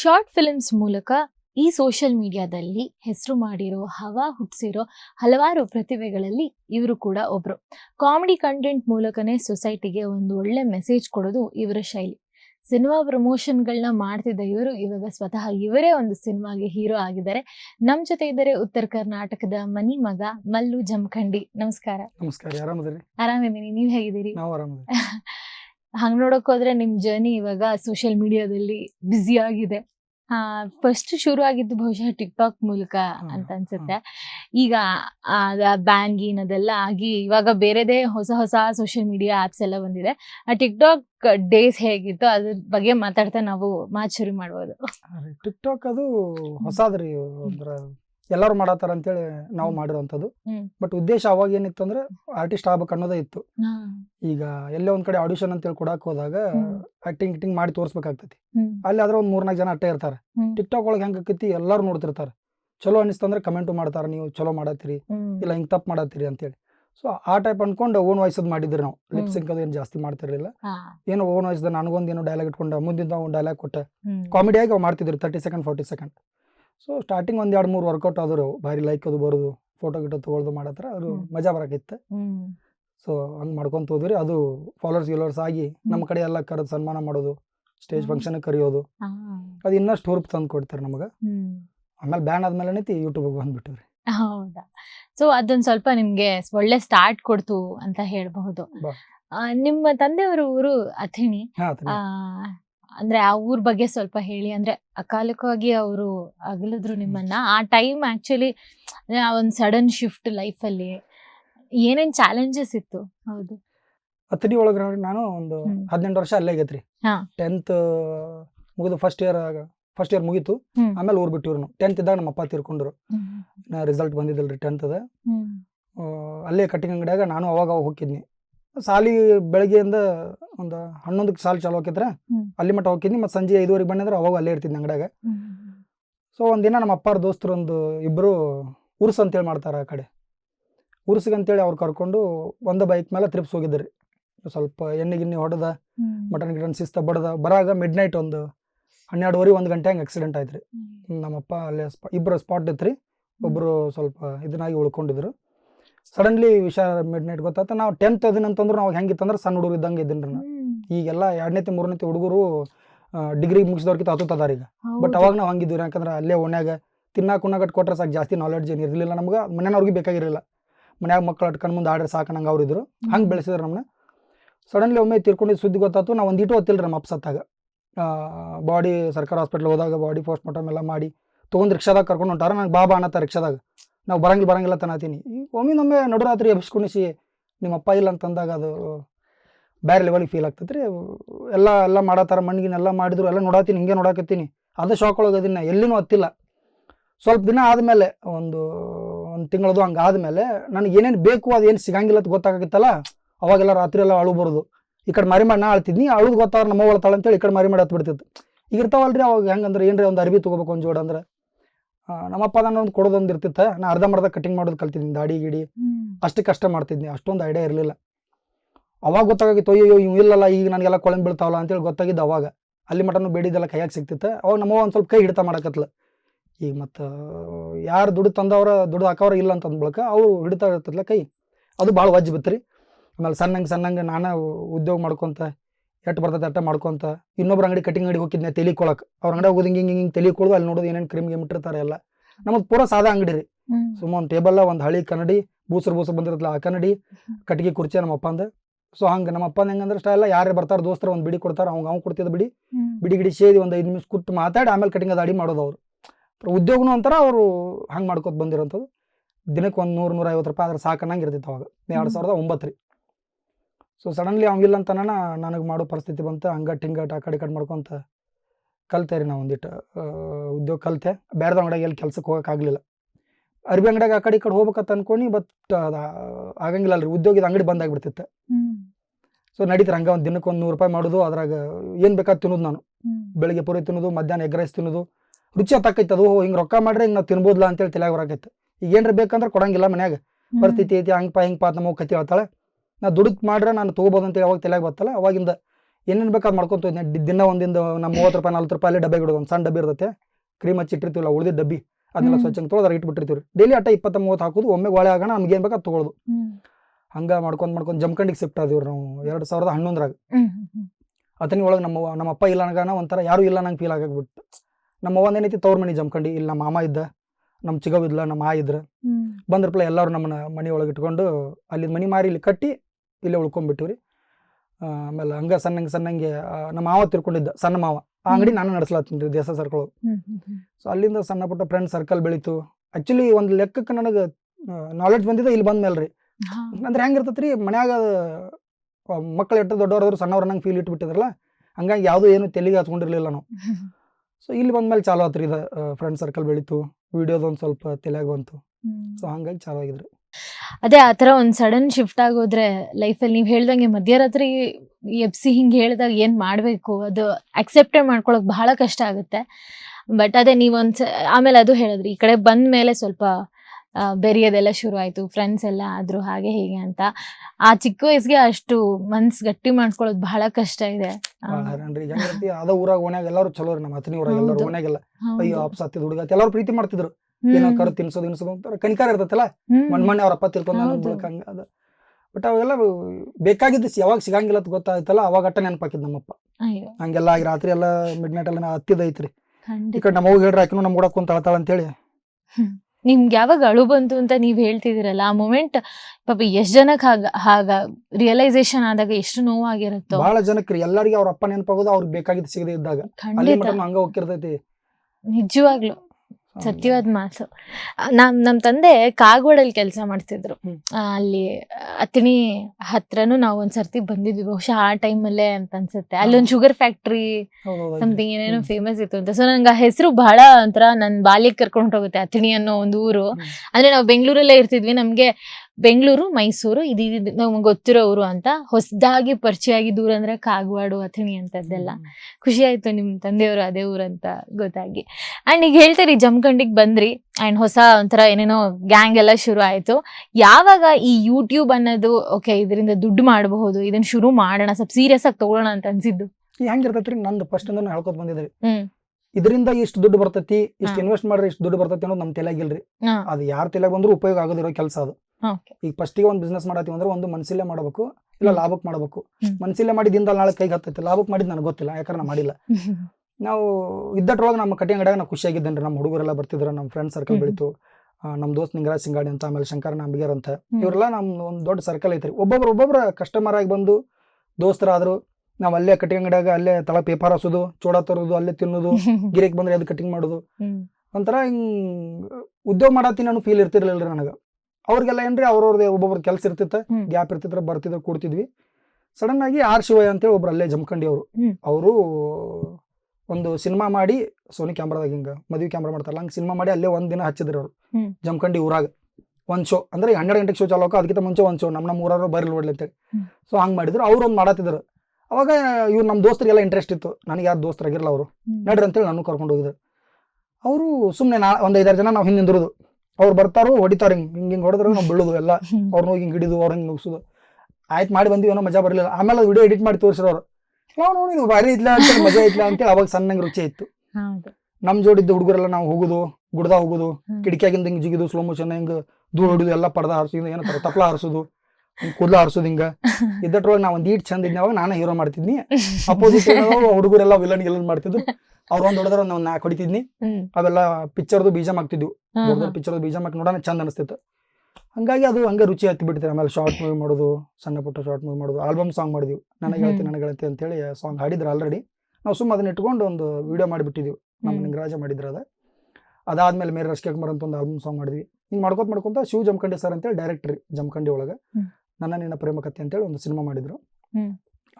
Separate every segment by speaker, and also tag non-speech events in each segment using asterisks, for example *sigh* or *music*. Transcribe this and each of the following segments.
Speaker 1: Short films ಮೂಲಕ ಈ social ಮೀಡಿಯಾದಲ್ಲಿ ಹೆಸರು ಮಾಡಿರೋ ಹವಾ ಹುಟ್ಟಿಸಿರೋ ಹಲವಾರು ಪ್ರತಿಭೆಗಳಲ್ಲಿ ಇವರು ಕೂಡ ಒಬ್ರು. ಕಾಮಿಡಿ ಕಂಟೆಂಟ್ ಮೂಲಕನೇ ಸೊಸೈಟಿಗೆ ಒಂದು ಒಳ್ಳೆ ಮೆಸೇಜ್ ಕೊಡೋದು ಇವರ ಶೈಲಿ. ಸಿನಿಮಾ ಪ್ರಮೋಷನ್ಗಳನ್ನ ಮಾಡ್ತಿದ್ದ ಇವರು ಇವಾಗ ಸ್ವತಃ ಇವರೇ ಒಂದು ಸಿನಿಮಾಗೆ ಹೀರೋ ಆಗಿದ್ದಾರೆ. ನಮ್ಮ ಜೊತೆ ಇದ್ದಾರೆ ಉತ್ತರ ಕರ್ನಾಟಕದ ಮನಿ ಮಗ ಮಲ್ಲು ಜಮಖಂಡಿ. ನಮಸ್ಕಾರ.
Speaker 2: ನಮಸ್ಕಾರ
Speaker 1: ಆರಾಮಿದ್ದೀನಿ. ನೀವ್ ಹೇಗಿದ್ದೀರಿ?
Speaker 2: ನಾವು *laughs*
Speaker 1: ಹಂಗ್ ನೋಡಕ್ ಹೋದ್ರೆ ನಿಮ್ ಜರ್ನಿ ಇವಾಗ ಸೋಷಿಯಲ್ ಮೀಡಿಯಾದಲ್ಲಿ ಬ್ಯುಸಿ ಆಗಿದೆ. ಫಸ್ಟ್ ಶುರು ಆಗಿದ್ದು ಬಹುಶಃ ಟಿಕ್ ಟಾಕ್ ಮೂಲಕ ಅಂತ ಅನ್ಸುತ್ತೆ. ಈಗ ಬ್ಯಾನ್ ಗೀನ್ ಅದೆಲ್ಲ ಆಗಿ ಇವಾಗ ಬೇರೆದೇ ಹೊಸ ಹೊಸ ಸೋಷಿಯಲ್ ಮೀಡಿಯಾ ಆಪ್ಸ್ ಎಲ್ಲ ಬಂದಿದೆ. ಆ ಟಿಕ್ ಟಾಕ್ ಡೇಸ್ ಹೇಗಿತ್ತು ಅದ್ರ ಬಗ್ಗೆ ಮಾತಾಡ್ತಾ ನಾವು ಮಾತು ಶುರು ಮಾಡ್ಬೋದು.
Speaker 2: ಟಿಕ್ ಟಾಕ್ ಅದು ಹೊಸಾದ್ರಿ ಅಂದ್ರ ಎಲ್ಲಾರು ಮಾಡತ್ತಾರ ಅಂತೇಳಿ ನಾವು ಮಾಡಿರೋಂಥದ್ದು. ಬಟ್ ಉದ್ದೇಶ ಅವಾಗ ಏನಿತ್ತು ಅಂದ್ರೆ ಆರ್ಟಿಸ್ಟ್ ಆಗ್ಬೇಕು ಅನ್ನೋದೇ ಇತ್ತು. ಈಗ ಎಲ್ಲೇ ಒಂದ್ ಕಡೆ ಆಡಿಷನ್ ಅಂತೇಳಿ ಕೊಡಕ್ ಹೋದಾಗ. ಆಕ್ಟಿಂಗ್ ಗಿಕ್ಟಿಂಗ್ ಮಾಡಿ ತೋರ್ಸ್ಬೇಕಾಗ್ತತಿ. ಅಲ್ಲಿ ಆದ್ರೆ ಒಂದ್ ಮೂರ್ನಾಲ್ಕು ಜನ ಅಟ್ಟೆ ಇರ್ತಾರೆ. ಟಿಕ್ ಟಾಕ್ ಒಳಗೆ ಹೆಂಗ್ ಕತ್ತಿ ಎಲ್ಲಾರು ನೋಡ್ತಿರ್ತಾರೆ. ಚಲೋ ಅನಿಸ್ತಂದ್ರೆ ಕಮೆಂಟು ಮಾಡ್ತಾರ ನೀವು ಚಲೋ ಮಾಡತ್ತೀರಿ. ಇಲ್ಲ ಹಿಂಗ್ ತಪ್ಪು ಮಾಡತ್ತೀರಿ ಅಂತೇಳಿ. ಸೊ ಆ ಟೈಪ್ ಅನ್ಕೊಂಡು ಓನ್ ವಾಯ್ಸದ್ ಮಾಡಿದ್ರಿ ನಾವು. ಲಿಪ್ ಸಿಂಕ್ ಅದು ಏನು ಜಾಸ್ತಿ ಮಾಡ್ತಿರ್ಲಿಲ್ಲ. ಏನು ಓನ್ ವಾಯ್ಸ್ದ ನನಗೊಂದು ಏನೋ ಡೈಲಾಗ್ ಇಟ್ಕೊಂಡ ಮುಂದಿನ ಒಂದು ಡೈಲಾಗ್ ಕೊಟ್ಟ. ಕಾಮಿಡಿಯಾಗಿ ಅವು ಮಾಡ್ತಿದ್ರು thirty second forty second so starting ಒಂದ್ ಎರಡು ಮೂರು ವರ್ಕೌಟ್ ಆದ್ರು ಭಾರಿ ಲೈಕ್ ಅದು ಬರೋದು ಫೋಟೋ ಗಿಟೋ ತೊಗೊಳ್ದು ಮಾಡತ್ರ ಅದು. ಮಜಾ ಬರಕಿತ್ತು. ಸೊ ಹಂಗ್ ಮಾಡ್ಕೊಂತ ಹೋದ್ರಿ ಅದು ಫಾಲೋವರ್ಸ್ ಗಿಲೋರ್ಸ್ ಆಗಿ ನಮ್ಮ ಕಡೆ ಎಲ್ಲ ಕರೆದು ಸನ್ಮಾನ ಮಾಡೋದು ಸ್ಟೇಜ್ ಫಂಕ್ಷನ್ ಕರೆಯೋದು. ಅದು ಇನ್ನಷ್ಟು ಹುರುಪ್ ತಂದು ಕೊಡ್ತಾರೆ ನಮಗ. ಆಮೇಲೆ ಬ್ಯಾನ್ ಆದ್ಮೇಲೆ ಐತಿ ಯೂಟ್ಯೂಬಿಗೆ ಬಂದ್ಬಿಟ್ಟಿವ್ರಿ.
Speaker 1: ಹೌದಾ. ಸೊ ಅದೊಂದ್ ಸ್ವಲ್ಪ ನಿಮ್ಗೆ ಒಳ್ಳೆ ಸ್ಟಾರ್ಟ್ ಕೊಡ್ತು ಅಂತ ಹೇಳಬಹುದು. ನಿಮ್ಮ ತಂದೆಯವರು ಊರು ಅಥಿಣಿ. ಅಂದ್ರೆ ಆ ಊರ್ ಬಗ್ಗೆ ಸ್ವಲ್ಪ ಹೇಳಿ. ಅಂದ್ರೆ ಅಕಾಲಿಕವಾಗಿ ಅವರು ಅಗಲಿದ್ರು ನಿಮ್ಮನ್ನ. ಆ ಟೈಮ್ ಆಕ್ಚುಲಿ ಒಂದು ಸಡನ್ ಶಿಫ್ಟ್ ಲೈಫ್ ಅಲ್ಲಿ ಏನೇನ್ ಚಾಲೆಂಜಸ್ ಇತ್ತು? ಹೌದು.
Speaker 2: ಹತ್ತಡಿ ಒಳಗೆ ನೋಡಿ ನಾನು ಒಂದು. ಹದಿನೆಂಟು ವರ್ಷ ಅಲ್ಲೇ ಆಗೈತ್ರಿ
Speaker 1: ಹಾ.
Speaker 2: ಟೆಂತ್ ಮುಗಿದು ಫಸ್ಟ್ ಇಯರ್ ಫಸ್ಟ್ ಇಯರ್ ಮುಗೀತು. ಆಮೇಲೆ ಊರ್ ಬಿಟ್ಟಿವ್ರು ಟೆಂತ್ ಇದ್ದಾಗ ನಮ್ಮ ಅಪ್ಪ ತೀರ್ಕೊಂಡ್ರು. ರಿಸಲ್ಟ್ ಬಂದಿದ್ದಲ್ರಿ ಟೆಂತ್ ಅದ. ಅಲ್ಲೇ ಕಟ್ಟಿಂಗ್ ಅಂಗಡಿಯಾಗ ನಾನು ಅವಾಗ ಅವಾಗ ಹೋಗಿದ್ನಿ. ಸಾಲಿ ಬೆಳಗ್ಗೆಯಿಂದ ಒಂದು ಹನ್ನೊಂದಕ್ಕೆ ಸಾಲಿ ಚಾಲು
Speaker 1: ಹಾಕಿದ್ರೆ
Speaker 2: ಅಲ್ಲಿ ಮಟ್ಟ ಹೋಗಿದ್ನಿ ಮತ್ತೆ ಸಂಜೆ ಐದುವರೆಗೆ ಬಂದ್ರೆ ಅವಾಗ ಅಲ್ಲೇ ಇರ್ತಿದ್ದೆ ಅಂಗಡಿಯಾಗ. ಸೊ ಒಂದಿನ ನಮ್ಮ ಅಪ್ಪಾರ ದೋಸ್ತರು ಒಂದು ಇಬ್ಬರು ಉರ್ಸ್ ಅಂತೇಳಿ ಮಾಡ್ತಾರೆ ಆ ಕಡೆ. ಉರ್ಸಿಗೆ ಅಂತೇಳಿ ಅವ್ರು ಕರ್ಕೊಂಡು ಒಂದು ಬೈಕ್ ಮೇಲೆ ತ್ರಿಪ್ಸ್ ಹೋಗಿದ್ರಿ. ಸ್ವಲ್ಪ ಎಣ್ಣೆ ಗಿಣ್ಣೆ ಹೊಡೆದ ಮಟನ್ ಗಿಟನ್ ಸಿಸ್ತ ಬಡ್ದ ಬರಾಗ ಮಿಡ್ ನೈಟ್ ಒಂದು ಹನ್ನೆರಡುವರೆ ಒಂದು ಗಂಟೆ ಹಂಗೆ ಆಕ್ಸಿಡೆಂಟ್ ಆಯ್ತು ರೀ. ನಮ್ಮಪ್ಪ ಅಲ್ಲೇ ಸ್ಪಾ ಇಬ್ಬರು ಸ್ಪಾಟ್ ಇತ್ತು ರೀ ಒಬ್ಬರು ಸ್ವಲ್ಪ ಇದನ್ನಾಗಿ ಉಳ್ಕೊಂಡಿದ್ರು. ಸಡನ್ಲಿ ವಿಷಯ ಮಿಡ್ ನೈಟ್ ಗೊತ್ತಾಯ್ತು. ನಾವು ಟೆಂತ್ ಅದನ್ನಂತಂದ್ರೆ ನಾವು ಹೆಂಗಿತ್ತಂದ್ರೆ ಸಣ್ಣ ಹುಡುಗರು ಇದ್ದಂಗೆ ಇದ್ದೀನಿ ನಾನು. ಈಗೆಲ್ಲ ಎರಡನೇತಿ ಮೂರನೇತಿ ಹುಡುಗರು ಡಿಗ್ರಿ ಮುಗಿಸಿದವ್ರಿಗೆ ಹತ್ತುತ್ತದಾರ ಈಗ. ಬಟ್ ಅವಾಗ ನಾವು ಹಂಗಿದ್ವಿ ಯಾಕಂದ್ರೆ ಅಲ್ಲೇ ಓಣ್ಯಾಗ ತಿನ್ನಾಕ ಉಣ್ಣಾಗಟ್ಟು ಕೊಟ್ರೆ ಸಾಕು ಜಾಸ್ತಿ ನಾಲೆಡ್ಜ್ ಏನು ಇರಲಿಲ್ಲ ನಮ್ಗೆ. ಮನೆಯವ್ರಿಗೆ ಬೇಕಾಗಿರಲಿಲ್ಲ. ಮನ್ಯಾಗ ಮಕ್ಕಳು ಅಟ್ಕೊಂಡು ಮುಂದೆ ಆಡ್ರೆ ಸಾಕು ನಂಗೆ ಅವ್ರು ಇದ್ರು. ಹಂಗೆ. ಬೆಳೆಸಿದ್ರು ನಮ್ಮನ್ನ ಸಡನ್ಲಿ ಒಮ್ಮೆ ತಿರ್ಕೊಂಡಿದ್ದು ಸುದ್ದಿ ಗೊತ್ತಾಯ್ತು ನಾವು ಒಂದು ಇಟ್ಟು ಗೊತ್ತಿಲ್ಲ ನಮ್ಮ ಅಪ್ಪ ಸತ್ತಾಗ ಬಾಡಿ ಸರ್ಕಾರ ಹಾಸ್ಪಿಟ್ಲ್ ಹೋದಾಗ ಬಾಡಿ ಪೋಸ್ಟ್ ಮಾರ್ಟಮ್ ಎಲ್ಲ ಮಾಡಿ ತೊಗೊಂಡು ರಿಕ್ಷಾದಾಗ ಕರ್ಕೊಂಡು ಹೊಂಟಾರ. ನಂಗೆ ಬಾಬಾ ಅನ್ನತ್ತ ರಿಕ್ಷಾದಾಗ. ನಾವು ಬರಂಗಿಲ್ಲ ಬರಂಗಿಲ್ಲ ತನತೀನಿ ಒಮ್ಮಿನೊಮ್ಮೆ ನಡುರಾತ್ರಿ ಎಬ್ಸ್ಕೊಂಡಿಸಿ ನಿಮ್ಮ ಅಪ್ಪ ಇಲ್ಲ ಅಂತಂದಾಗ ಅದು ಬೇರೆ ಲೆವೆಲಿಗೆ ಫೀಲ್ ಆಗ್ತದೆ ರೀ ಎಲ್ಲ ಎಲ್ಲ ಮಾಡತ್ತಾರ ಮಣ್ಣಿಗಿನೆಲ್ಲ ಮಾಡಿದ್ರು, ಎಲ್ಲ ನೋಡಾತೀನಿ, ಹಿಂಗೆ ನೋಡಾಕತ್ತೀನಿ. ಅದು ಶಾಕ್ ಒಳಗದಿನ ಎಲ್ಲಿನೂ ಹತ್ತಿಲ್ಲ ಸ್ವಲ್ಪ ದಿನ ಆದಮೇಲೆ ಒಂದು ಒಂದು ತಿಂಗಳದು ಹಂಗೆ ಆದಮೇಲೆ ನನಗೆ ಏನೇನು ಬೇಕು ಅದು ಏನು ಸಿಗಂಗಿಲ್ಲ ಅಂತ ಗೊತ್ತಾಗತ್ತಲ್ಲ ಅವಾಗೆಲ್ಲ ರಾತ್ರಿ ಎಲ್ಲ ಅಳು ಬರೋದು. ಈ ಕಡೆ ಮರಿ ಮಾಡಿ ನಾ ಅಳ್ತಿದ್ನಿ ಅಳುದು ಗೊತ್ತಾದ್ರೆ ನಮ್ಮ ಒಳತಾಳ ಅಂತೇಳಿ ಈ ಕಡೆ ಮರಿ ಮಾಡಿ ಹತ್ತು ಬಿಡ್ತಿತ್ತು ಈಗ ಇರ್ತಾವಲ್ರಿ ಅವಾಗ ಹೆಂಗಂದ್ರೆ ಏನ್ರಿ ಒಂದು ಅರ್ಬಿ ತೊಗೋಬೇಕು ಒಂದು ಜೋಡ ಅಂದ್ರೆ ನಮ್ಮಪ್ಪ ನಾನು ಒಂದು ಕೊಡೋದೊಂದು ಇರ್ತಿತ್ತು. ನಾ ಅರ್ಧಂಬರ್ಧ ಕಟಿಂಗ್ ಮಾಡೋದು ಕಲ್ತಿದ್ದೀನಿ ದಾಡಿ ಗಿಡಿ. ಅಷ್ಟು ಕಷ್ಟ ಮಾಡ್ತಿದ್ನಿ. ಅಷ್ಟೊಂದು ಐಡಿಯಾ ಇರಲಿಲ್ಲ. ಅವಾಗ ಗೊತ್ತಾಗಿತ್ತು ಅಯ್ಯೋ ಇವು ಇಲ್ಲಲ್ಲ ಈಗ ನನಗೆಲ್ಲ ಕೊಳಂಬ್ ಬೀಳ್ತಾವಲ್ಲ ಅಂತೇಳಿ ಗೊತ್ತಾಗಿದ್ದು ಅವಾಗ. ಅಲ್ಲಿ ಮಟನು ಬೇಡಿದೆಲ್ಲ ಕೈಯಾಗ ಸಿಗ್ತಿತ್ತು. ಅವಾಗ ನಮ್ಮವ್ವ ಒಂದು ಸ್ವಲ್ಪ ಕೈ ಹಿಡಿತ ಮಾಡಕತ್ಲ. ಈಗ ಮತ್ತು ಯಾರು ದುಡ್ಡು ತಂದವ್ರ ದುಡ್ಡು ಹಾಕವ್ರ ಇಲ್ಲ ಅಂತ ಅಂದ್ಬಳಕ ಅವ್ರು ಹಿಡಿತಾ ಇರ್ತದ್ಲ ಕೈ. ಅದು ಭಾಳ ವಜ್ಜಿ ಬಿತ್ತು ರೀ ಆಮೇಲೆ ಸಣ್ಣಂಗೆ ಸಣ್ಣಂಗೆ ನಾನೇ ಉದ್ಯೋಗ ಮಾಡ್ಕೊತ ಎಟ್ಟು ಬರ್ತದೆ ಅಟ್ಟ ಮಾಡ್ಕೊಂತ ಇನ್ನೊಬ್ರು ಅಂಗಡಿ ಕಟಿಂಗ್ ಅಂಗಡಿ ಹೋಗಿದ್ನೆ ತಲೆ ಕೊಳಕ್ ಅವ್ರ ಅಂಗಡಿ ಹೋಗೋದು ಹಿಂಗೆ ಹಿಂಗೆ ತಲೆ ಕೊಡೋದು ಅಲ್ಲಿ ನೋಡೋದು ಏನೇನು ಕ್ರೀಮ್ ಗೇಮ್ ಇಟ್ಟಿರ್ತಾರೆ ಎಲ್ಲ. ನಮ್ದು ಪೂರ ಸಾದಾ ಅಂಗಡಿ ರೀ. ಸುಮ್ಮ ಒಂದು ಟೇಬಲ್ ಒಂದು ಹಳಿ ಕನ್ನಡಿ ಬೂಸರ್ ಬೂಸರ್ ಬಂದಿರತ್ತಲ್ಲ ಆ ಕನ್ನಡಿ ಕಟ್ಟಿಗೆ ಕುರ್ಚಿ ನಮ್ಮ ಅಪ್ಪಂದ. ಸೊ ಹಂಗೆ ನಮ್ಮ ಅಪ್ಪನ ಹೆಂಗಂದ್ರೆ ಎಲ್ಲ ಯಾರೇ ಬರ್ತಾರೆ ದೋಸ್ತರ ಒಂದು ಬಿಡಿ ಕೊಡ್ತಾರೆ ಅವ್ನು ಅವ್ನು ಕೊಡ್ತಿದ್ದ ಬಿಡಿ. ಬಿಡಿ ಗಿಡಿ ಸೇದಿ ಒಂದು ಐದು ನಿಮಿಷ ಕುಟ್ಟು ಮಾತಾಡಿ ಆಮೇಲೆ ಕಟಿಂಗ್ ಅದು ಅಡಿ ಮಾಡೋದು ಅವರು. ಉದ್ಯೋಗನೂ ಅಂತಾರ ಅವರು ಹಂಗೆ ಮಾಡ್ಕೊತ ಬಂದಿರೋಂಥದ್ದು ದಿನಕ್ಕೆ ಒಂದು ನೂರು ನೂರ ಐವತ್ತು ರೂಪಾಯಿ ಅದ್ರ ಸಾಕನ್ನಂಗೆ ಇರ್ತಿತ್ತು ಅವಾಗ. ಎರಡು. ಸಾವಿರದ ಒಂಬತ್ತು ರೀ. ಸೊ ಸಡನ್ಲಿ ಅವಂಗಿಲ್ಲ ಅಂತ ನನಗೆ ಮಾಡೋ ಪರಿಸ್ಥಿತಿ ಬಂತು ಹಂಗಟ್ ಹಿಂಗಟ್ ಆ ಕಡೆ ಕಡೆ ಮಾಡ್ಕೊತ ಕಲ್ತೆ ರೀ ನಾವು ಒಂದಿಟ್ಟು ಉದ್ಯೋಗ ಕಲ್ತೆ. ಬೇರೆದ ಅಂಗಡಿಯಾಗ ಎಲ್ಲಿ ಕೆಲ್ಸಕ್ಕೆ ಹೋಗೋಕ್ಕಾಗಲಿಲ್ಲ ಅರ್ಬಿ ಅಂಗಡಿಯಾಗ ಆ ಕಡೆ ಈ ಕಡೆ ಹೋಗ್ಬೇಕಂತ ಅನ್ಕೊಂಡು ಬಟ್ ಆಗಂಗಿಲ್ಲ ಅಲ್ರಿ. ಉದ್ಯೋಗದ ಅಂಗಡಿ ಬಂದಾಗ್ಬಿಡ್ತಿತ್ತು
Speaker 1: ಆಗಿಬಿಡ್ತಿತ್ತು.
Speaker 2: ಸೊ ನಡೀತಾರೆ ಹಂಗೆ ಒಂದು ದಿನಕ್ಕೆ ಒಂದು ನೂರು ರೂಪಾಯಿ ಮಾಡೋದು ಅದ್ರಾಗ ಏನು ಬೇಕಾದ್ ತಿನ್ನೋದು ನಾನು. ಬೆಳಿಗ್ಗೆ ಪೂರಿ ತಿನ್ನೋದು ಮಧ್ಯಾಹ್ನ ಎಗ್ ರೈಸ್ ತಿನ್ನೋದು. ರುಚಿ ಹತ್ತಾಕೈತೆ ಅದು ಹಿಂಗೆ ರೊಕ್ಕ ಮಾಡ್ರೆ ಹಿಂಗೆ ನಾವು ತಿನ್ಬೋದಿಲ್ಲ ಅಂತೇಳಿ ತಲೆಯಾಗ ಬರಾಕೈತೆ ಈಗ ಏನ್ರ ಬೇಕಂದ್ರೆ ಕೊಡಂಗಿಲ್ಲ ಮನ್ಯಾಗ. ಪರಿಸ್ಥಿತಿ ಐತಿ ಹಂಗೆ ಪಾ ಹಿಂಗೆ ಪಾ ನಮ್ಮ ಕತ್ತಿ ಹೇಳ್ತಾಳೆ. ನಾ ದುಡುಕ್ ಮಾಡ್ರೆ ನಾನು ತೊಗೋಬೋದು ಅಂತ ಯಾವಾಗ ತಲೆಯಾಗ ಬರ್ತಲ್ಲ ಅವಾಗಿಂದ ಏನೇನು ಬೇಕಾದ್ ಮಾಡ್ಕೊಂತ ಹೋದ್ನೆ. ದಿ- ದಿನ ಒಂದಿಂದ ನಮ್ಮ ಮೂವತ್ತು ರೂಪಾಯಿ ನಲ್ವತ್ತು ರೂಪಾಯಿ ಅಲ್ಲಿ ಡಬ್ಬೆ ಇಡೋದು ಒಂದು ಸಣ್ಣ ಡಬ್ಬಿ ಇರ್ತೈತೆ. ಕ್ರೀಮ್ ಹಚ್ಚಿ ಇಟ್ಟಿರ್ತೀವಲ್ಲ ಉಳಿದ ಡಬ್ಬಿ ಅದನ್ನ
Speaker 1: ಸ್ವಚ್ಛ
Speaker 2: ಸ್ವಚ್ಛ ತೊಳೆದ್ರೆ ಇಟ್ಬಿಟ್ಟಿರ್ತೀವಿ ಡೈಲಿ ಅಟ್ಟ ಇಪ್ಪತ್ತ ಮೂವತ್ತು ಹಾಕೋದು ಒಮ್ಮೆ ಒಳೆ ಆಗೋಣ ನಮ್ಗೆ ಏನು ಬೇಕಾದ್ ತೊಗೊಳೋದು. ಹಂಗೆ ಮಾಡ್ಕೊಂಡ್ ಮಾಡ್ಕೊಂಡು ಜಮ್ಕಂಡಿಗೆ ಶಿಫ್ಟ್ ಆದಿವ್ರಿ ನಾವು ಎರಡು ಸಾವಿರದ ಹನ್ನೊಂದರಾಗ. ಅತನಿ ಒಳಗೆ ನಮ್ಮ ನಮ್ಮ ಅಪ್ಪ ಇಲ್ಲ ಅನ್ನಗಾನ ಒಂಥರ ಯಾರು ಇಲ್ಲ ನಂಗೆ ಫೀಲ್ ಆಗಾಗ್ಬಿಟ್ಟು ನಮ್ಮ ಅವ್ವ ಏನೈತಿ ತವ್ರ ಮನೆ ಜಮ್ಕಂಡಿ ಇಲ್ಲ ನಮ್ಮ ಮಾಮ ಇದ್ದ ನಮ್ಮ ಚಿಗವ್ ಇದ್ಲ ನಮ್ಮ ಆ ಇದ್ರ. ಬಂದ್ರಪ್ಲೆ ಎಲ್ಲರೂ ನಮ್ಮನ್ನ ಮನೆ ಒಳಗೆ ಇಟ್ಕೊಂಡು ಅಲ್ಲಿ ಮನಿ ಮಾರಿ ಇಲ್ಲಿ ಕಟ್ಟಿ ಇಲ್ಲೇ ಉಳ್ಕೊಂಡ್ಬಿಟ್ಟಿವ್ರಿ. ಆಮೇಲೆ ಹಂಗ ಸಣ್ಣಂಗೆ ಸಣ್ಣಂಗೆ ನಮ್ಮ ಮಾವ ತಿರ್ಕೊಂಡಿದ್ದ ಸಣ್ಣ ಮಾವ. ಆ ಅಂಗಡಿ ನಾನು ನಡೆಸ್ಲಾತೀನಿ ರೀ ದೇಸ ಸರ್ಕಲ್. ಸೊ ಅಲ್ಲಿಂದ ಸಣ್ಣ ಪುಟ್ಟ ಫ್ರೆಂಡ್ ಸರ್ಕಲ್ ಬೆಳೀತು. ಆ್ಯಕ್ಚುಲಿ ಒಂದು ಲೆಕ್ಕಕ್ಕೆ ನನಗೆ ನಾಲೆಡ್ಜ್ ಬಂದಿದೆ ಇಲ್ಲಿ ಬಂದ ಮೇಲೆ ರೀ. ಅಂದ್ರೆ ಹೆಂಗಿರ್ತೈತೆ ರೀ ಮನ್ಯಾಗ ಮಕ್ಕಳು ಎಟ್ಟ ದೊಡ್ಡವ್ರಾದ್ರು ಸಣ್ಣವ್ರ ನಂಗೆ ಫೀಲ್ ಇಟ್ಬಿಟ್ಟಿದ್ರಲ್ಲ ಹಂಗಾಗಿ ಯಾವುದು ಏನು ತೆಲಿಗೆ ಹಚ್ಕೊಂಡಿರ್ಲಿಲ್ಲ ನಾವು. ಸೊ ಇಲ್ಲಿ ಬಂದ್ಮೇಲೆ ಚಾಲು ಆತ್ರಿ ಇದು ಫ್ರೆಂಡ್ ಸರ್ಕಲ್ ಬೆಳೀತು. ವಿಡಿಯೋದೊಂದು ಸ್ವಲ್ಪ ತಲೆಯಾಗ ಬಂತು. ಸೊ ಹಂಗಾಗಿ ಚಾಲು ಆಗಿದ್ರಿ.
Speaker 1: ಅದೇ ಆ ಥರ ಒಂದು ಸಡನ್ ಶಿಫ್ಟ್ ಆಗೋದ್ರೆ ಲೈಫಲ್ಲಿ ನೀವು ಹೇಳ್ದಂಗೆ ಮಧ್ಯರಾತ್ರಿ ಎಬ್ಸಿ ಹಿಂಗೆ ಹೇಳಿದಾಗ ಏನು ಮಾಡಬೇಕು? ಅದು ಅಕ್ಸೆಪ್ಟೇ ಮಾಡ್ಕೊಳಕ್ ಬಹಳ ಕಷ್ಟ ಆಗುತ್ತೆ. ಬಟ್ ಅದೇ ನೀವೊಂದು ಆಮೇಲೆ ಅದು ಹೇಳಿದ್ರಿ ಈ ಕಡೆ ಬಂದ ಮೇಲೆ ಸ್ವಲ್ಪ ಬೆರೆಯೋದೆಲ್ಲ ಶುರು ಆಯಿತು ಫ್ರೆಂಡ್ಸ್ ಎಲ್ಲ ಆದರೂ ಹಾಗೆ ಹೀಗೆ ಅಂತ. ಆ ಚಿಕ್ಕ ವಯಸ್ಸಿಗೆ ಅಷ್ಟು ಮನ್ಸು ಗಟ್ಟಿ ಮಾಡ್ಕೊಳ್ಳೋದು ಬಹಳ ಕಷ್ಟ ಇದೆ.
Speaker 2: ಅದ ಊರಾಗ ಓಣ್ಯಾಗ ಎಲ್ಲರೂ ಚಲೋ ರೀ ನಮ್ಮ ಹತ್ತನೇ ಊರಾಗ ಎಲ್ಲರೂ. ಓಣ್ಯಾಗೆಲ್ಲ. ಅಯ್ಯೋ ಅಪ್ಪ ಹತ್ತಿದ ಹುಡುಗ ಎಲ್ಲರೂ ಪ್ರೀತಿ ಮಾಡ್ತಿದ್ರು. ಏನೋ ಕರು ತಿನ್ಸೋದು ತಿನ್ಸೋದು ಅಂತ ಕನಿಕಾರ ಇರ್ತೈತಲ್ಲ? ಮಣ್ಣ ಮಣ್ಣ್ ಅವ್ರ ಅಪ್ಪ ತಿಳ್ಕೊಂಡು. ಹಂಗ ಅದ. ಬಟ್ ಅವೆಲ್ಲ ಬೇಕಾಗಿದ್ದ ಯಾವಾಗ ಸಿಗಂಗಿಲ್ಲ ಅಂತ ಗೊತ್ತಾಯ್ತಲ್ಲ ಅವಾಗ ಅಟ್ಟ ನೆನಪಾಕಿದ್ ನಮ್ಮಪ್ಪ. ಹಂಗೆಲ್ಲ ಆಗಿ ರಾತ್ರಿ ಎಲ್ಲ ಮಿಡ್ ನೈಟ್ ಎಲ್ಲ ಹತ್ತಿದೈತ್ರಿ ಈ ಕಡೆ ನಮ್ಮ ಹೋಗಿ ಹೇಳ್ರಿ ಆಕಿನೂ ನಮ್ಗೆ ಕೂಡ ಕುಂತ ಅಳ್ತಾಳ ಅಂತೇಳಿ.
Speaker 1: ನಿಮ್ಗೆ ಯಾವಾಗ ಅಳು ಬಂತು ಅಂತ ನೀವ್ ಹೇಳ್ತಿದಿರಲ್ಲ ಆ ಮೂಮೆಂಟ್ ಪಾಪ ಎಷ್ಟ್ ಜನಕ್ ಹಾಗ ಹಾಗ ರಿಯಲೈಸೇಷನ್ ಆದಾಗ ಎಷ್ಟು ನೋವಾಗಿರುತ್ತೋ.
Speaker 2: ಬಹಳ ಜನಕ್ಕೆ ಎಲ್ಲರಿಗೆ ಅವ್ರ ಅಪ್ಪ ನೆನಪಾಗೋದು ಅವ್ರಿಗೆ ಬೇಕಾಗಿದ್ದು ಸಿಗದೇ ಇದ್ದಾಗ. ಅಲ್ಲಿ ಹಂಗ ಹೋಗಿರ್ತೈತಿ
Speaker 1: ನಿಜವಾಗ್ಲು. ಸತ್ಯವಾದ ಮಾತು. ನಮ್ ನಮ್ ತಂದೆ ಕಾಗವಾಡಲ್ಲಿ ಕೆಲಸ ಮಾಡ್ತಿದ್ರು. ಅಲ್ಲಿ ಅತ್ತಿನಿ ಹತ್ರನು ನಾವು ಒಂದ್ಸರ್ತಿ ಬಂದಿದ್ವಿ. ಬಹುಶಃ ಆ ಟೈಮ್ ಅಲ್ಲೇ ಅಂತ ಅನ್ಸುತ್ತೆ. ಅಲ್ಲೊಂದು ಶುಗರ್ ಫ್ಯಾಕ್ಟ್ರಿ ಸಮಥಿಂಗ್ ಏನೇನೋ ಫೇಮಸ್ ಇತ್ತು ಅಂತ. ಸೊ ನಂಗೆ ಆ ಹೆಸರು ಬಹಳ ಒಂಥರ ನನ್ ಬಾಲ್ಯಕ್ಕೆ ಕರ್ಕೊಂಡು ಹೋಗುತ್ತೆ ಅಥಣಿ ಅನ್ನೋ ಒಂದು ಊರು. ಅಂದ್ರೆ ನಾವು ಬೆಂಗಳೂರಲ್ಲೇ ಇರ್ತಿದ್ವಿ. ನಮ್ಗೆ ಬೆಂಗಳೂರು ಮೈಸೂರು ಇದು ನಮ್ಗೆ ಗೊತ್ತಿರೋ ಊರು ಅಂತ ಹೊಸದಾಗಿ ಪರಿಚಯ ಆಗಿ ದೂರ ಅಂದ್ರೆ ಕಾಗವಾಡು ಅಥಣಿ ಅಂತದ್ದೆಲ್ಲ ಖುಷಿ ಆಯ್ತು ನಿಮ್ ತಂದೆಯವರು ಅದೇ ಊರಂತ ಗೊತ್ತಾಗಿ. ಅಂಡ್ ಈಗ ಹೇಳ್ತಾರೆ ಜಮಖಂಡಿಗೆ ಬಂದ್ರಿ ಅಂಡ್ ಹೊಸ ಒಂಥರ ಏನೇನೋ ಗ್ಯಾಂಗ್ ಎಲ್ಲ ಶುರು ಆಯ್ತು. ಯಾವಾಗ ಈ ಯೂಟ್ಯೂಬ್ ಅನ್ನೋದು ಓಕೆ ಇದರಿಂದ ದುಡ್ಡು ಮಾಡಬಹುದು ಇದನ್ನ ಶುರು ಮಾಡೋಣ ಸ್ವಲ್ಪ ಸೀರಿಯಸ್ ಆಗಿ ತಗೊಳ್ಳೋಣ ಅಂತ ಅನ್ಸಿದ್ದು?
Speaker 2: ಹೆಂಗಿರ್ತೈತ್ರಿ ನಂದು ಫಸ್ಟ್ ಇಂದ ಹೇಳ್ಕೊತ ಬಂದಿದ್ರಿ ಇದರಿಂದ ಇಷ್ಟು ದುಡ್ಡು ಬರ್ತೈತಿ ಇಷ್ಟು ಇನ್ವೆಸ್ಟ್ ಮಾಡ್ರೆ ಇಷ್ಟು ದುಡ್ಡು ಬರ್ತೈತಿ ಅನ್ನೋದು ನಮ್
Speaker 1: ತಲೆಗಿಲ್ರಿ.
Speaker 2: ಅದು ಯಾರ ತಲೆಗೆ ಬಂದ್ರು ಉಪಯೋಗ ಆಗೋದಿರೋ ಕೆಲಸ ಅದು. ಈಗ ಫಸ್ಟಿಗೆ ಒಂದು ಬಿಸ್ನೆಸ್ ಮಾಡತ್ತೀವಿ ಅಂದ್ರೆ ಒಂದು ಮನ್ಸಿಲ್ಲೇ ಮಾಡಬೇಕು ಇಲ್ಲ. ಲಾಭಕ್ಕೆ ಮಾಡಬೇಕು. ಮನ್ಸಿಲ್ಲೇ ಮಾಡಿ ದಿನದ ನಾಳೆ ಕೈಗೆ ಹತ್ತೈತಿ ಲಾಭಕ್ಕೆ ಮಾಡಿದ್ ನನಗೆ ಗೊತ್ತಿಲ್ಲ ಯಾಕಂದ್ರೆ ನಾ ಮಾಡಿಲ್ಲ *laughs* ನಾವು ಇದ್ದಟ್ರೊಳಗೆ ನಮ್ಮ ಕಟಿಂಗ್ ಅಂಗಡಿಯಾಗ ನಾವು ಖುಷಿಯಾಗಿದ್ದೇನೆ ನಮ್ಮ ಹುಡುಗರೆಲ್ಲ ಬರ್ತಿದ್ರು ನಮ್ಮ ಫ್ರೆಂಡ್ ಸರ್ಕಲ್. ಬೆಳೀತು ನಮ್ಮ ದೋಸ್ತ್ ನಿಂಗರಾಜ್ ಸಿಂಗಾಡಿ ಅಂತ ಆಮೇಲೆ ಶಂಕರ ನಂಬಿಗರ್ ಅಂತ. ಇವರೆಲ್ಲ ನಮ್ಮ ಒಂದು ದೊಡ್ಡ ಸರ್ಕಲ್ ಐತ್ರಿ ಒಬ್ಬೊಬ್ರು ಒಬ್ಬೊಬ್ರು ಕಸ್ಟಮರ್ ಆಗಿ ಬಂದು ದೋಸ್ತರಾದ್ರು ನಾವು ಅಲ್ಲೇ ಕಟಿಂಗ್ ಅಂಗಡಿಯಾಗ ಅಲ್ಲೇ ತಳ ಪೇಪರ್ ಹಸೋದು ಚೋಡ ತರೋದು ಅಲ್ಲೇ ತಿನ್ನೋದು *laughs* ಗಿರಿಕ್ ಬಂದ್ರೆ ಅದು ಕಟಿಂಗ್ ಮಾಡೋದು. ಒಂಥರ ಹಿಂಗ್ ಉದ್ಯೋಗ ಮಾಡತ್ತೀನಿ ಫೀಲ್ ಇರ್ತಿರ್ಲಿಲ್ಲ ನನಗೆ ಅವ್ರಿಗೆಲ್ಲ ಏನ್ರಿ ಅವ್ರವ್ರದ್ದು ಒಬ್ಬೊಬ್ರ ಕೆಲಸ ಇರ್ತಿತ್ತು. ಗ್ಯಾಪ್ ಇರ್ತಿದ್ರ ಬರ್ತಿದ್ರು ಕೂಡ್ತಿದ್ವಿ. ಸಡನ್ ಆಗಿ ಆರ್ ಶಿವಯ್ಯ ಅಂತೇಳಿ ಒಬ್ರು ಅಲ್ಲೇ ಜಮಖಂಡಿ ಅವರು. ಅವರು ಒಂದು ಸಿನಿಮಾ ಮಾಡಿ ಸೋನಿ ಕ್ಯಾಮ್ರಾದಾಗ ಹಿಂಗ ಮದುವೆ ಕ್ಯಾಮ್ರಾ ಮಾಡ್ತಾರಲ್ಲ ಹಂಗೆ ಸಿನಿಮಾ ಮಾಡಿ ಅಲ್ಲೇ ಒಂದಿನ ದಿನ ಹಚ್ಚಿದ್ರು ಅವರು. ಜಮಖಂಡಿ ಊರಾಗ. ಒಂದ್ ಶೋ ಅಂದ್ರೆ ಹನ್ನೆರಡು ಗಂಟೆಗೆ ಶೋ ಚಾಲೋಕ ಅದಕ್ಕಿಂತ ಮುಂಚೆ ಒಂದ್ ಶೋ ನಮ್ಮ ನಮ್ಮ ಊರವ್ರು ಬರ್ಲಿ ನೋಡ್ಲಿ ಅಂತೇಳಿ. ಸೊ ಹಂಗ್ ಮಾಡಿದ್ರು. ಅವ್ರು ಒಂದು ಮಾಡತ್ತಿದ್ರು ಅವಾಗ ಇವ್ರು ನಮ್ಮ ದೋಸ್ತರಿಗೆಲ್ಲ ಇಂಟ್ರೆಸ್ಟ್ ಇತ್ತು. ನನಗೆ ಯಾರು ದೋಸ್ತರಾಗಿರಲ್ಲ ಅವರು. ನಡ್ರಿ ಅಂತೇಳಿ ನಾನು ಕರ್ಕೊಂಡು ಹೋಗಿದ್ರು. ಅವರು ಸುಮ್ಮನೆ ನಾ ಒಂದು ಐದಾರು ಜನ ನಾವು ಹಿಂದೆ ನಿಂದಿರೋದು. ಅವ್ರು ಬರ್ತಾರು ಹೊಡಿತಾರ ಹಿಂಗ್ ಹಿಂಗ್ ಹಿಂಗ್ ಹೊಡೆದ್ರೆ ನಾವು ಬೀಳುದು ಎಲ್ಲ. *laughs* ಅವ್ರನ್ನ ಹೋಗಿ ಹಿಂಗೆ ಹಿಡಿದು ಅವ್ರ ಹಿಂಗ್ ನುಗ್ಸೋದು. ಆಯ್ತು ಮಾಡಿ ಬಂದಿವಿ ಏನೋ ಮಜಾ ಬರಲಿಲ್ಲ. ಆಮೇಲೆ ವಿಡಿಯೋ ಎಡಿಟ್ ಮಾಡಿ ತೋರಿಸಿರೋರು. ಅವ್ರು ನಾವು ನೋಡಿ ಇದು? ಭಾರಿ ಇದ್ಲ ಅಂತ ಮಜಾ ಇದ್ಲ ಅಂತೇಳಿ ಅವಾಗ ಸಣ್ಣಂಗ ರುಚಿ ಇತ್ತು. ನಮ್ ಜೋಡಿದ್ದ ಹುಡುಗರೆಲ್ಲ ನಾವು ಹೋಗುದು ಗುಡ್ದ ಹೋಗುದು. ಕಿಟಕಿಯಾಗಿಂದ ಹಿಂಗ್ ಜಿಗಿದು ಸ್ಲೋ ಮೋಷನ್ ಹಿಂಗ್ ಧೂಳು ಹೊಡಿದು ಎಲ್ಲ ಪಡ್ದ ಹಾರಿಸಿದ ಏನಂತಾರೆ ತಪ್ಪಲ ಹಾರಿಸೋದು. ಕೂದಲ ಆರಿಸೋದು ಹಿಂಗ. ಇದ್ದಟ್ರೊಳಗೆ ನಾ ಒಂದು ಈಟ್ ಚಂದ ಇದ್ನವಾಗ ನಾನು ಹೀರೋ ಮಾಡ್ತಿದ್ನಿ. ಅಪೋಸಿಟ್ ಹುಡುಗರೆಲ್ಲ ವಿಲನ್ ಗಿಲನ್ ಮಾಡ್ತಿದ್ರು. ಅವ್ರ ಒಂದ್ ಹೊಡೆದ್ರ ಒಂದ್ ನಾಲ್ಕು ಹೊಡಿತಿದ್ನಿ. ಅವೆಲ್ಲ ಪಿಕ್ಚರ್ದು ಬೀಜ ಹಾಕ್ತಿದ್ವು.
Speaker 1: ಪಿಕ್ಚರ್ದು
Speaker 2: ದೊಡ್ಡ. ಬೀಜ ಹಾಕಿ ನೋಡೋಣ ಚಂದ ಅನಿಸ್ತಿತ್ತು. ಹಂಗಾಗಿ ಅದು ಹಂಗ ರುಚಿ ಹತ್ತಿ ಬಿಡ್ತೀವಿ ಆಮೇಲೆ ಶಾರ್ಟ್ ಮೂವಿ ಮಾಡೋದು ಸಣ್ಣ ಪುಟ್ಟ ಶಾರ್ಟ್ ಮೂವಿ ಮಾಡೋದು ಆಲ್ಬಮ್ ಸಾಂಗ್ ಮಾಡಿದ್ವಿ. ನನಗೆ ಹೇಳ್ತಿ ನನಗೆ ಹೇಳ್ತಿ ಅಂತೇಳಿ ಸಾಂಗ್ ಹಾಡಿದ್ರು ಆಲ್ರೆಡಿ ನಾವು ಸುಮ್ಮ ಅದನ್ನ ಇಟ್ಕೊಂಡು ಒಂದು ವಿಡಿಯೋ ಮಾಡಿಬಿಟ್ಟಿದ್ವಿ. ನಮ್ಮ
Speaker 1: ನಿಂಗ
Speaker 2: ನಿಂಗರಾಜ ಮಾಡಿದ್ರು ಅದ. ಅದಾದ್ಮೇಲೆ ಮೇರೆ ರಶ್ಕೆ ಕುಮಾರ್ ಅಂತ ಒಂದು ಆಲ್ಬಮ್ ಸಾಂಗ್ ಮಾಡಿದ್ವಿ. ಹಿಂಗೆ ಮಾಡ್ಕೊತ ಮಾಡ್ಕೊಂತ ಶಿವ ಜಮಖಂಡಿ ಸರ್ ಅಂತೇಳಿ ಡೈರೆಕ್ಟ್ರಿ ಜಮಖಂಡಿ ಒಳಗೆ. ನನ್ನ ನಿನ್ನ ಪ್ರೇಮ ಕಥೆ ಅಂತೇಳಿ ಒಂದು ಸಿನಿಮಾ ಮಾಡಿದ್ರು.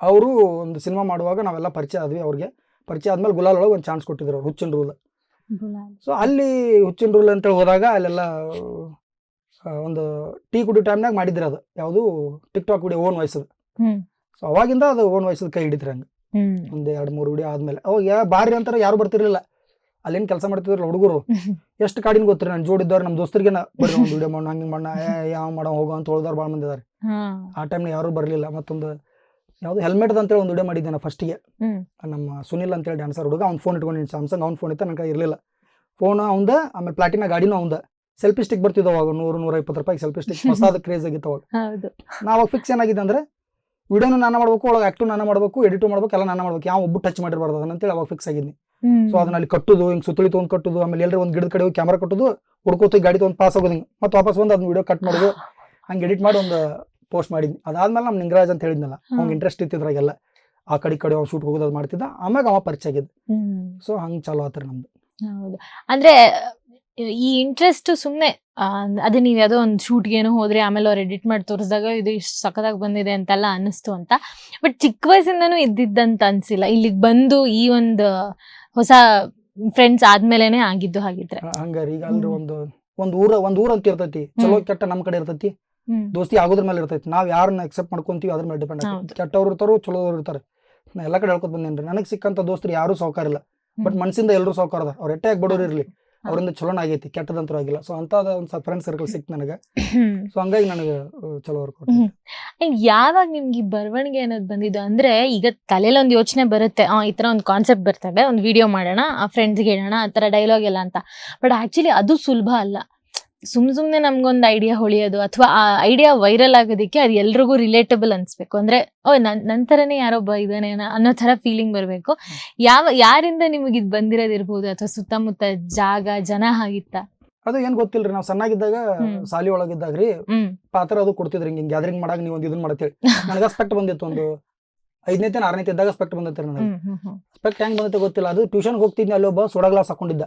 Speaker 2: ಅವರು ಒಂದು ಸಿನಿಮಾ ಮಾಡುವಾಗ ನಾವೆಲ್ಲ ಪರಿಚಯ ಆದ್ವಿ ಅವ್ರಿಗೆ ಪರಿಚಯ ಆದ್ಮೇಲೆ ಗುಲಾಲ್ ಒಳಗೆ ಒಂದು ಚಾನ್ಸ್ ಕೊಟ್ಟಿದ್ರು ಅವ್ರು ಹುಚ್ಚಿನ ರೂಲ್. ಸೊ ಅಲ್ಲಿ ಹುಚ್ಚಿನ ರೂಲ್ ಅಂತ ಹೋದಾಗ ಅಲ್ಲೆಲ್ಲ ಒಂದು ಟೀ ಕುಡಿ ಟೈಮ್ನಾಗ ಮಾಡಿದ್ರೆ ಅದು ಯಾವುದು ಟಿಕ್ ಟಾಕ್ ವಿಡಿಯೋ ಓನ್ ವಯಸ್ಸದು. ಸೊ ಅವಾಗಿಂದ ಅದು ಓನ್ ವಯಸ್ಸದ ಕೈ ಹಿಡಿದ್ರೆ ಹಂಗೆ. ಒಂದು ಎರಡು ಮೂರು ವಿಡಿಯೋ ಆದ್ಮೇಲೆ ಅವಾಗ ಯಾ ಬಾರಿ ಅಂತಾರೆ ಯಾರು ಬರ್ತಿರ್ಲಿಲ್ಲ ಅಲ್ಲೇನು ಕೆಲಸ ಮಾಡ್ತಿದ್ರಲ್ಲ ಹುಡುಗರು *laughs* ಎಷ್ಟು ಕಾಡಿನ ಗೊತ್ತಿರಿ ನಾನು ಜೋಡಿದ್ದವ್ರು ನಮ್ಮ ದೋಸ್ತರಿಗೆ ಬರ್ರಿ ಒಂದು ವಿಡಿಯೋ ಮಾಡೋಣ ಹಂಗೆ ಮಾಡೋಣ ಯಾವ ಮಾಡೋ ಹೋಗೋ ಅಂತ ಹೇಳಿದವ್ರು ಭಾಳ ಮಂದಿ ಇದಾರೆ. ಆ ಟೈಮ್ನ ಯಾರು ಬರಲಿಲ್ಲ. ಮತ್ತೊಂದು ಯಾವುದು ಹೆಲ್ಮೆಟ್ ಅಂತ ಹೇಳಿ ಒಂದು ವಿಡಿಯೋ ಮಾಡಿದ್ದೆ ನಾನು ಫಸ್ಟಿಗೆ ನಮ್ಮ ಸುನಿಲ್ ಅಂತೇಳಿ ಡ್ಯಾನ್ಸರ್ ಹುಡುಗ ಅವ್ನು ಫೋನ್ ಇಟ್ಕೊಂಡಿನಿ ಸ್ಯಾಮ್ಸಂಗ್ ಅವ್ನ ಫೋನ್ ಇತ್ತು ನನ್ನ ಕೈ ಇರಲಿಲ್ಲ. ಫೋನ್ ಅವಂದ ಆಮೇಲೆ ಪ್ಲಾಟಿನ ಗಾಡಿನೂ ಅವಂದ. ಸೆಲ್ಫಿ ಸ್ಟಿಕ್ ಬರ್ತಿದ್ವು ಅವಾಗ ನೂರು ನೂರ ಇಪ್ಪತ್ತು ರೂಪಾಯಿ ಸೆಲ್ಫಿ ಸ್ಟಿಕ್ *laughs* ಹೊಸದ ಕ್ರೇಜ್ ಆಗಿತ್ತು ಅವಾಗ.
Speaker 1: ಹೌದು.
Speaker 2: ನಾ ಅವಾಗ ಫಿಕ್ಸ್ ಏನಾಗಿದೆ ಅಂದ್ರೆ ವಿಡಿಯೋನು ನಾನು ಮಾಡಬೇಕು ಒಳಗೆ ಆಕ್ಟು ನಾನು ಮಾಡಬೇಕು ಎಡಿಟ್ ಮಾಡ್ಬೇಕು ಎಲ್ಲ ನಾನು ಮಾಡ್ಬೇಕು. ಯಾವ ಒಬ್ಬ ಟಚ್ ಮಾಡಿರಬಾರ್ದು ಅದನ್ನ ಅಂತೇಳಿ ಅವಾಗ ಫಿಕ್ಸ್ ಆಗಿದ್ನಿ. ಸೊ ಅದನ್ನ ಅಲ್ಲಿ ಕಟ್ಟುದು ಹಿಂಗ್ ಸುತ್ತಳಿ ತೊಗೊಂಡು ಕಟ್ಟುದು ಆಮೇಲೆ ಎಲ್ಲರೂ ಒಂದು ಗಿಡದ ಕಡೆ ಹೋಗಿ ಕ್ಯಾಮ್ರಾ ಕಟ್ಟುದು ಹುಡ್ಕೋತಿ ಗಾಡಿ ತೊಗೊಂಡು ಪಾಸ್ ಆಗೋದು ಹಿಂಗೆ ಮತ್ತೆ ವಾಪಸ್ ಬಂದು ಅದನ್ನ ವಿಡಿಯೋ ಕಟ್ ಮಾಡೋದು *laughs* ಹಂಗೆ ಎಡಿಟ್ ಮಾಡಿ ಒಂದು ಪೋಸ್ಟ್ ಮಾಡಿದ್ನಿ ಅದಾದ್ಮೇಲೆ ನಮ್ಮ ನಿಂಗರಾಜ್ ಅಂತ ಹೇಳಿದ್ನಲ್ಲ ಅವ್ನಿಗೆ ಇಂಟ್ರೆಸ್ಟ್ ಇತ್ತಿದ್ರಾಗೆಲ್ಲ ಆ ಕಡೆ ಕಡೆ ಅವ್ನು ಶೂಟ್ ಹೋಗೋದು ಅದು ಮಾಡ್ತಿದ್ದ ಆಮ್ಯಾಗ ಅವ ಪರಿಚಯ ಆಗಿದ್ದು. ಸೊ ಹಂಗೆ ಚಾಲೋ ಆತ್ರಿ ನಮ್ದು.
Speaker 1: ಹೌದು. ಅಂದ್ರೆ ಈ ಇಂಟ್ರೆಸ್ಟ್ ಸುಮ್ನೆ ಆ, ಅದೇ ನೀವ್ ಯಾವ್ದೋ ಒಂದು ಶೂಟ್ಗೇನು ಹೋದ್ರೆ ಆಮೇಲೆ ಅವ್ರು ಎಡಿಟ್ ಮಾಡಿ ತೋರಿಸಿದಾಗ ಇದು ಇಷ್ಟು ಸಖತ್ತಾಗಿ ಬಂದಿದೆ ಅಂತೆಲ್ಲ ಅನ್ನಿಸ್ತು ಅಂತ. ಬಟ್ ಚಿಕ್ಕ ವಯಸ್ಸಿಂದನೂ ಇದ್ದಿದ್ದಂತ ಅನ್ಸಿಲ್ಲ. ಇಲ್ಲಿಗೆ ಬಂದು ಈ ಒಂದು ಹೊಸ ಫ್ರೆಂಡ್ಸ್ ಆದ್ಮೇಲೆನೆ ಆಗಿದ್ದು ಹಾಗಿದ್ರೆ.
Speaker 2: ಹಂಗಾರಿ ಈಗ ಅಲ್ರಿ. ಒಂದು ಒಂದು ಊರ ಒಂದು ಊರ ಅಂತ ಇರ್ತೈತಿ. ಚಲೋ ಕೆಟ್ಟ ನಮ್ಮ ಕಡೆ ಇರ್ತೈತಿ. ದೋಸ್ತಿ ಆಗೋದ್ರ ಮೇಲೆ ಇರ್ತೈತಿ. ನಾವ್ ಯಾರನ್ನ ಅಕ್ಸೆಪ್ಟ್ ಮಾಡ್ಕೊಂತೀವಿ ಅದ್ರ ಮೇಲೆ ಡಿಪೆಂಡ್
Speaker 1: ಆಗ್ತದೆ
Speaker 2: ಕೆಟ್ಟವ್ರು ಇರ್ತಾರೋ ಚಲೋವ್ರು ಇರ್ತಾರೆ. ನಾ ಎಲ್ಲ ಕಡೆ ಹೇಳ್ಕೊತ ಬಂದೇನ್ರಿ. ನನಗೆ ಸಿಕ್ಕಂತ ದೋಸ್ತರು ಯಾರು ಸಾವುಕಾರ ಇಲ್ಲ. ಬಟ್. ಮನ್ಸಿಂದ ಎಲ್ಲರೂ ಸಾವುಕಾರ ಅದ ಅವ್ರ ಎಟ್ಟೆ ಬಡವ್ರು ಇರ್ಲಿ. ಅವರಿಂದ ಚಲೋನ ಆಗೈತಿ. ಕೆಟ್ಟದಂತೂ ಆಗಿಲ್ಲ. ಸೊ ಅಂತ ಒಂದು ಫ್ರೆಂಡ್ ಸರ್ಕಲ್ ಸಿಕ್ತು ನನಗೆ. ಸೊ ಹಂಗಾಗಿ ನನಗೆ ಚಲೋ ವರ್ಕ್
Speaker 1: ಯಾವಾಗ ನಿಮ್ಗೆ ಬರವಣಿಗೆ ಅನ್ನೋದು ಬಂದಿದ್ದು ಅಂದ್ರೆ ಈಗ ತಲೆಯಲ್ಲಿ ಒಂದು ಯೋಚನೆ ಬರುತ್ತೆ. ಈ ತರ ಒಂದು ಕಾನ್ಸೆಪ್ಟ್ ಬರ್ತದೆ. ಒಂದು ವಿಡಿಯೋ ಮಾಡೋಣ ಆ ಫ್ರೆಂಡ್ಸ್ಗೆ ಹೇಳೋಣ ಆ ತರ ಡೈಲಾಗ್ ಎಲ್ಲ ಅಂತ. ಬಟ್ ಆಕ್ಚುಲಿ ಅದು ಸುಲಭ ಅಲ್ಲ. ಸುಮ್ ಸುಮ್ನೆ ನಮ್ಗೊಂದು ಐಡಿಯಾ ಹೊಳಿಯೋದು ಅಥವಾ ಆ ಐಡಿಯಾ ವೈರಲ್ ಆಗೋದಕ್ಕೆ ಅದು ಎಲ್ರಿಗೂ ರಿಲೇಟಬಲ್ ಅನ್ಸ್ಬೇಕು. ಅಂದ್ರೆ ಓ ನನ್ ನಂತರನೇ ಯಾರೊಬ್ಬ ಇದ್ದಾನೆ ಅನ್ನೋ- ತರ ಫೀಲಿಂಗ್ ಬರಬೇಕು. ಯಾವ ಯಾರಿಂದ ನಿಮಗೆ ಇದು ಬಂದಿರೋದಿರ್ಬೋದು ಅಥವಾ ಸುತ್ತಮುತ್ತ ಜಾಗ ಜನ ಆಗಿತ್ತ
Speaker 2: ಅದು ಏನ್ ಗೊತ್ತಿಲ್ರಿ ನಾವು ಸಣ್ಣಾಗಿದ್ದಾಗ. ಸಾಲಿ ಒಳಗಿದ್ದಾಗ್ರಿ
Speaker 1: ರೀ
Speaker 2: ಪಾತ್ರ ಅದು ಕೊಡ್ತಿದ್ರಿ ಹಿಂಗೆ ಗ್ಯಾದರಿಂಗ್ ಮಾಡಾಗ ನೀವು ಒಂದು ಇದನ್ನ ಮಾಡತ್ತೇಳಿ ನನಗೆ ಸ್ಪೆಕ್ಟ್ ಬಂದಿತ್ತು ಒಂದು ಐದನೇತೆ ಆರನೇತೆ ಇದ್ದಾಗ ಸ್ಪೆಕ್ಟ್ ಬಂದಿತ್ತು ನನಗೆ. ಸ್ಪೆಕ್ಟ್ ಹೆಂಗ್ ಬಂದೈತೆ ಗೊತ್ತಿಲ್ಲ ಅದು ಟ್ಯೂಷನ್ಗೆ ಹೋಗ್ತಿದ್ನಿ ಅಲ್ಲೊಬ್ಬ ಒಬ್ಬ ಸೋಡಾ ಗ್ಲಾಸ್ ಹಾಕೊಂಡಿದ್ದ.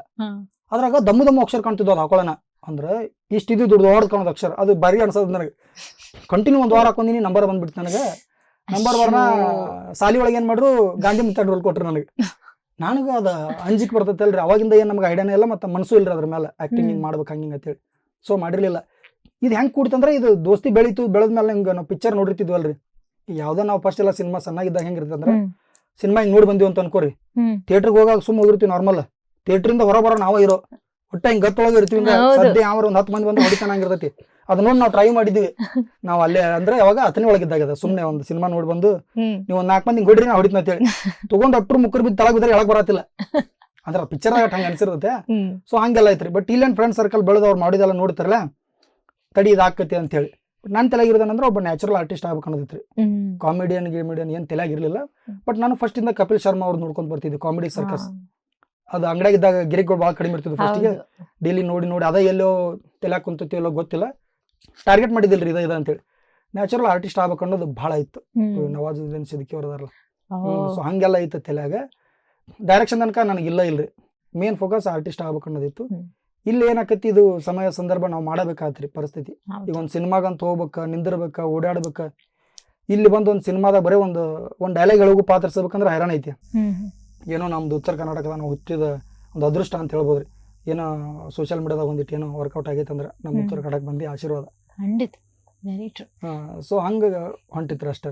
Speaker 2: ಅದ್ರಾಗ ದಮ್ಮು ದಮ್ಮು ಅಕ್ಷರ ಕಾಣ್ತಿದ್ವು ಅದು ಹಾಕೊಳ್ಳೋಣ ಅಂದ್ರೆ ಇಷ್ಟು ಇದು ದುಡ್ಡು ದೊಡ್ಡ ಕಾಣೋದು ಅಕ್ಷರ. ಅದು ಬರಿ ಅನ್ಸೋದು ನನಗೆ. ಕಂಟಿನ್ಯೂ ಒಂದು ವಾರ ಹಾಕೊಂಡಿನಿ ನಂಬರ್ ಬಂದ್ಬಿಡ್ತು ನನಗೆ. ನಂಬರ್ ಬರ್ನ ಸಾಲಿ ಒಳಗೆ ಏನ್ ಮಾಡ್ರು ಗಾಂಧಿ ಮುತ್ತ ರೋಲ್ ಕೊಟ್ರು ನನಗೆ. ನನಗೆ ಅದ ಅಂಜಿಕ್ ಬರ್ತೈತೆ ಅಲ್ರಿ. ಅವಾಗಿಂದ ಏನು ನಮ್ಗೆ ಐಡಿಯಾನೇ ಇಲ್ಲ ಮತ್ತೆ ಮನಸ್ಸು ಇಲ್ರಿ ಅದ್ರ ಮೇಲೆ ಆಕ್ಟಿಂಗ್ ಹಿಂಗೆ. ಮಾಡ್ಬೇಕು ಹಂಗೆ ಅಂತೇಳಿ. ಸೊ ಮಾಡಿರ್ಲಿಲ್ಲ. ಇದು ಹೆಂಗೆ ಕೂಡ್ತಂದ್ರೆ ಇದು ದೋಸ್ತಿ ಬೆಳೀತು ಬೆಳೆದ್ಮೇಲೆ ಹಿಂಗೆ ನಾವು ಪಿಕ್ಚರ್ ನೋಡಿರ್ತಿದ್ವಲ್ರಿ. ಯಾವ್ದೋ ನಾವು ಫಸ್ಟ್ ಎಲ್ಲ ಸಿನಿಮಾ ಸಣ್ಣಾಗಿದ್ದಾಗ ಹೆಂಗಿರ್ತಂದ್ರೆ ಸಿನಿಮಾ ಹಿಂಗೆ ನೋಡಿ ಬಂದಿವಿ ಅಂತ ಅನ್ಕೋರಿ. ಥಿಯೇಟ್ರಿಗೆ ಹೋಗಾಗ ಸುಮ್ಮ ಹೋಗಿರ್ತೀವಿ ನಾರ್ಮಲ್ ಥಿಯೇಟ್ರಿಂದ ಹೊರ ಬರೋ ನಾವೇ ಇರೋ. ಒಟ್ಟ ಹಿಂಗ್ ಗತ್ತೊಳಗ ಇರ್ತೀವಿ. ಸದ್ಯ ಯಾವ ಒಂದ್ ಹತ್ತು ಮಂದಿ ಬಂದು ಹೊಡಿ ಚೆನ್ನಾಗಿರ್ತೈತಿ ನೋಡಿ ನಾವು ಟ್ರೈ ಮಾಡಿದ್ವಿ. ನಾವ್ ಅಲ್ಲೇ ಅಂದ್ರೆ ಅವಾಗ ಹತ್ತನೇ ಒಳಗಿದ್ದಾಗ ಅದ. ಸುಮ್ನೆ ಒಂದು ಸಿನಿಮಾ ನೋಡಿ ಬಂದು ನೀವು ಒಂದ್ ನಾಲ್ಕು ಮಂದಿ ಗೊಡ್ರಿ ನಾ ಅಂತ ಹೇಳಿ. ತಗೊಂಡ್ ಅಟ್ರು ಮುಕ್ಕರ್ ಬಿದ್ದು ತಳಗ್ ಬಿದ್ರೆ ಎಳಗ್ ಬರತ್ತಿಲ್ಲ. ಅಂದ್ರೆ ಪಿಕ್ಚರ್ ಹಂಗ ಅನ್ಸಿರುತ್ತೆ. ಸೊ ಹಂಗೆಲ್ಲ ಐತ್ರಿ. ಬಟ್ ಇಲ್ಲೇನ್ ಫ್ರೆಂಡ್ ಸರ್ಕಲ್ ಬೆಳೆದು ಅವ್ರು ಮಾಡಿದೆಲ್ಲ ನೋಡ್ತಾರಲ್ಲ ತಡಿ ಇದಾಕತಿ ಆಕತಿ ಅಂತ ಹೇಳಿ. ನಾನು ತಲೆಗಿರೋದಂದ್ರೆ ಒಬ್ಬ ನ್ಯಾಚುರಲ್ ಆರ್ಟಿಸ್ಟ್ ಆಗ್ಬೇಕು ಅನ್ನೋದಿತ್ರಿ. ಕಾಮಿಡಿಯನ್ ಗಿಮಿಡಿಯನ್ ಏನ್ ತಲೆಯಾಗಿರ್ಲಿಲ್ಲ
Speaker 1: ಇರಲಿಲ್ಲ.
Speaker 2: ಬಟ್ ನಾನು ಫಸ್ಟ್ ಇಂದ ಕಪಿಲ್ ಶರ್ಮಾ ಅವ್ರು ನೋಡ್ಕೊಂಡ್ ಬರ್ತಿದ್ದೆ ಕಾಮಿಡಿ ಸರ್ಕಸ್
Speaker 1: ಹಾ.
Speaker 2: ಅಂಗಡ್ಯಾಗ ಇದ್ದಾಗ ಗಿರಿಗಳು ಭಾಳ ಕಡಿಮೆ ಇರ್ತದೆ ಫಸ್ಟಿಗೆ. ಡೈಲಿ ನೋಡಿ ನೋಡಿ ಅದ ಎಲ್ಲೋ ತಲೆಯಾಗ ಕುಂತೈತಿ ಎಲ್ಲೋ ಗೊತ್ತಿಲ್ಲ ಟಾರ್ಗೆಟ್ ಮಾಡಿದಿಲ್ರಿ ಇದ ಇದ ಅಂತೇಳಿ ನ್ಯಾಚುರಲ್ ಆರ್ಟಿಸ್ಟ್ ಆಗ್ಬೇಕು ಅನ್ನೋದು ಭಾಳ ಇತ್ತು. ನವಾಜುದ್ದೀನ್ ಸಿದ್ದಿಕಿ ಅವ್ರದಾರಲ್ಲ. ಸೊ ಹಂಗೆಲ್ಲ ಇತ್ತು ತಲೆಯಾಗ ಡೈರೆಕ್ಷನ್ ತನಕ ನನಗೆ ಇಲ್ಲ ಇಲ್ರಿ ಮೇನ್ ಫೋಕಸ್ ಆರ್ಟಿಸ್ಟ್ ಆಗ್ಬೇಕು ಅನ್ನೋದಿತ್ತು ಇಲ್ಲಿ ಏನಾಕತಿ ಇದು ಸಮಯ ಸಂದರ್ಭ ನಾವು ಮಾಡಬೇಕಾತ್ರಿ ಪರಿಸ್ಥಿತಿ. ಈಗ ಒಂದು ಸಿನಿಮಾಗಂತ ಹೋಗ್ಬೇಕ ನಿಂದಿರ್ಬೇಕ ಓಡಾಡ್ಬೇಕ ಇಲ್ಲಿ ಬಂದು ಒಂದು ಸಿನಿಮಾದಾಗ ಬರೀ ಒಂದು ಒಂದು ಡೈಲಾಗ್ ಹೇಳೋಗು ಪಾತ್ರಿಸ್ಬೇಕಂದ್ರೆ ಹೈರಾಣ ಐತಿ. ಏನೋ ನಮ್ದು ಉತ್ತರ ಕರ್ನಾಟಕದ ನಾವು ಹುಟ್ಟಿದ ಒಂದು ಅದೃಷ್ಟ ಅಂತ ಹೇಳ್ಬೋದು ರೀ ಏನೋ ಸೋಷಿಯಲ್ ಮೀಡಿಯಾದಾಗ ಒಂದಿಟ್ಟು ಏನೋ ವರ್ಕೌಟ್ ಆಗೈತೆ ಅಂದ್ರೆ ನಮ್ಮ ಉತ್ತರ ಕರ್ನಾಟಕ ಬಂದು ಆಶೀರ್ವಾದ.
Speaker 1: ಖಂಡಿತ. ವೆರಿ ಟ್ರೂ
Speaker 2: ಸೊ ಹಂಗೆ ಹೊಂಟಿತ್ರಿ ಅಷ್ಟೇ.